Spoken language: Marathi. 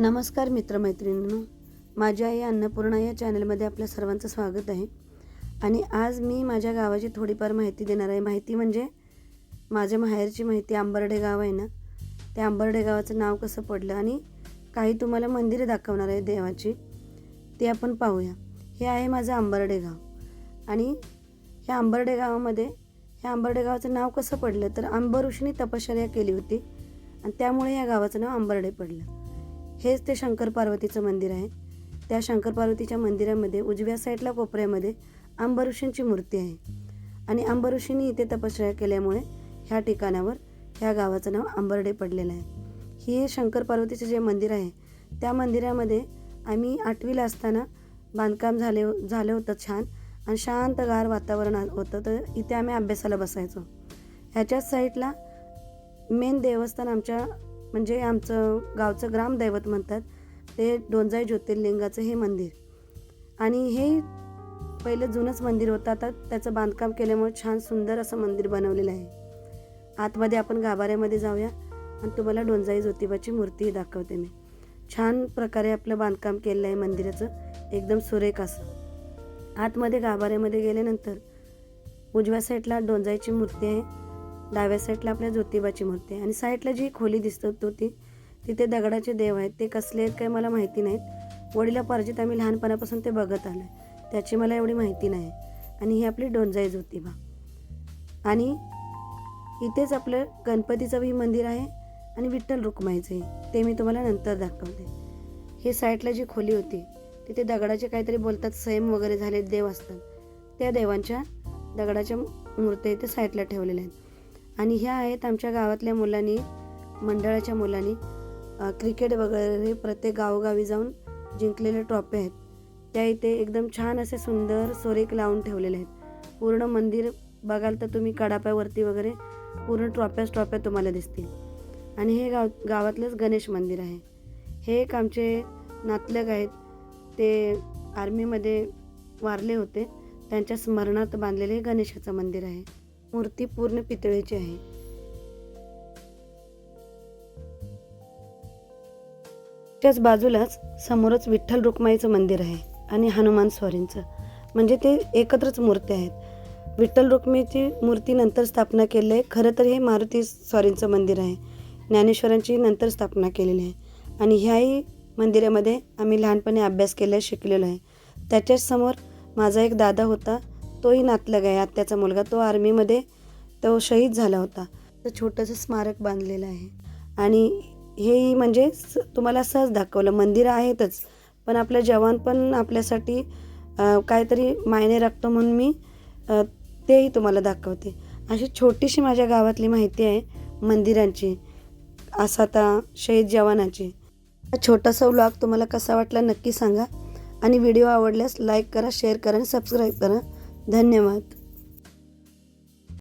नमस्कार मित्रमैत्रिणींनो. माझ्या आई अन्नपूर्णा या चॅनलमध्ये आपल्या सर्वांचं स्वागत आहे. आणि आज मी माझ्या गावाची थोडीफार माहिती देणार आहे. माहिती म्हणजे माझ्या माहेरची माहिती. आंबर्डे गाव आहे ना. त्या आंबर्डे गावाचं नाव कसं पडलं आणि काही तुम्हाला मंदिरं दाखवणार आहे देवाची. ते आपण पाहूया. हे आहे माझं आंबर्डे गाव. आणि ह्या आंबर्डे गावामध्ये ह्या आंबर्डे गावाचं नाव कसं पडलं? तर आंबरुषीने तपश्चर्या केली होती. आणि त्यामुळे या गावाचं नाव आंबर्डे पडलं. हेच ते शंकर पार्वतीचं मंदिर आहे. त्या शंकर पार्वतीच्या मंदिरामध्ये उजव्या साईडला कोपऱ्यामध्ये आंबऋषींची मूर्ती आहे. आणि आंबऋषींनी इथे तपश्चर्या केल्यामुळे ह्या ठिकाणावर ह्या गावाचं नाव अंबर्डे पडलेलं आहे. ही शंकर पार्वतीचं जे मंदिर आहे त्या मंदिरामध्ये आम्ही आठवीला असताना बांधकाम झाले झालं होतं छान आणि शांतगार वातावरण आ- होतं तर इथे आम्ही अभ्यासाला बसायचो. ह्याच्याच साईडला मेन देवस्थान आमच्या म्हणजे आमचं गावचं ग्रामदैवत म्हणतात ते डोंजाई ज्योतिर्लिंगाचं हे मंदिर. आणि हे पहिलं जुनंच मंदिर होतं आता त्याचं बांधकाम केल्यामुळे छान सुंदर असं मंदिर बनवलेलं आहे. आतमध्ये आपण गाभाऱ्यामध्ये जाऊया आणि तुम्हाला डोंजाई ज्योतिबाची मूर्तीही दाखवते मी. छान प्रकारे आपलं बांधकाम केलेलं आहे मंदिराचं एकदम सुरेख असं. आतमध्ये गाभाऱ्यामध्ये गेल्यानंतर उजव्या साईडला डोंजाईची मूर्ती आहे. डाव्या साईडला आपल्या ज्योतिबाची मूर्ती आहे. आणि साईडला जी खोली दिसत होती तिथे दगडाचे देव आहेत. ते कसले आहेत काही मला माहिती नाहीत. वडिलापार्जित आम्ही लहानपणापासून ते बघत आलो आहे त्याची मला एवढी माहिती नाही. आणि ही आपली डोंजाई ज्योतिबा. आणि इथेच आपलं गणपतीचं मंदिर आहे आणि विठ्ठल रुक्माईचं ते मी तुम्हाला नंतर दाखवते. हे साईडला जी खोली होती तिथे दगडाचे काहीतरी बोलतात सैम वगैरे झाले देव असतात. त्या देवांच्या दगडाच्या मूर्त्या इथे साईडला ठेवलेल्या आहेत. आणि ह्या आहेत आमच्या गावातल्या मुलांनी मंडळाच्या मुलांनी. क्रिकेट वगैरे प्रत्येक गावोगावी जाऊन जिंकलेल्या ट्रॉफी आहेत. त्या इथे एकदम छान असे सुंदर सोरेक लावून ठेवलेले आहेत. पूर्ण मंदिर बघाल तर तुम्ही कडाप्यावरती वगैरे पूर्ण ट्रॉप्याच ट्रॉप्या तुम्हाला दिसतील. आणि हे गाव गावातलंच गणेश मंदिर आहे. हे एक आमचे नातलग आहेत. ते आर्मीमध्ये वारले होते. त्यांच्या स्मरणार्थ बांधलेले हे गणेशाचं मंदिर आहे. मूर्ती पूर्ण पितळेची आहे. त्याच बाजूलाच समोरच विठ्ठल रुक्माईचं मंदिर आहे आणि हनुमान स्वारींचं. म्हणजे ते एकत्रच मूर्ती आहेत. विठ्ठल रुक्माईची मूर्ती नंतर स्थापना केली आहे खरं तर हे मारुती स्वारींचं मंदिर आहे. ज्ञानेश्वरांची नंतर स्थापना केलेली आहे. आणि ह्याही मंदिरामध्ये आम्ही लहानपणी अभ्यास केला शिकलेलो आहे. त्याच्याच समोर माझा एक दादा होता तोही नातलग आहे. आत्याचा मुलगा तो आर्मीमध्ये तो शहीद झाला होता. तर छोटंसं स्मारक बांधलेलं आहे. आणि हेही म्हणजे स तुम्हाला सहज दाखवलं. मंदिरं आहेतच. पण आपले जवान पण आपल्यासाठी काहीतरी मायने राखतो म्हणून मी तेही तुम्हाला दाखवते. अशी छोटीशी माझ्या गावातली माहिती आहे मंदिरांची आसाता शहीद जवानाची. हा छोटासा व्लॉग तुम्हाला कसा वाटला नक्की सांगा. आणि व्हिडिओ आवडल्यास लाईक करा शेअर करा आणि सबस्क्राईब करा. धन्यवाद.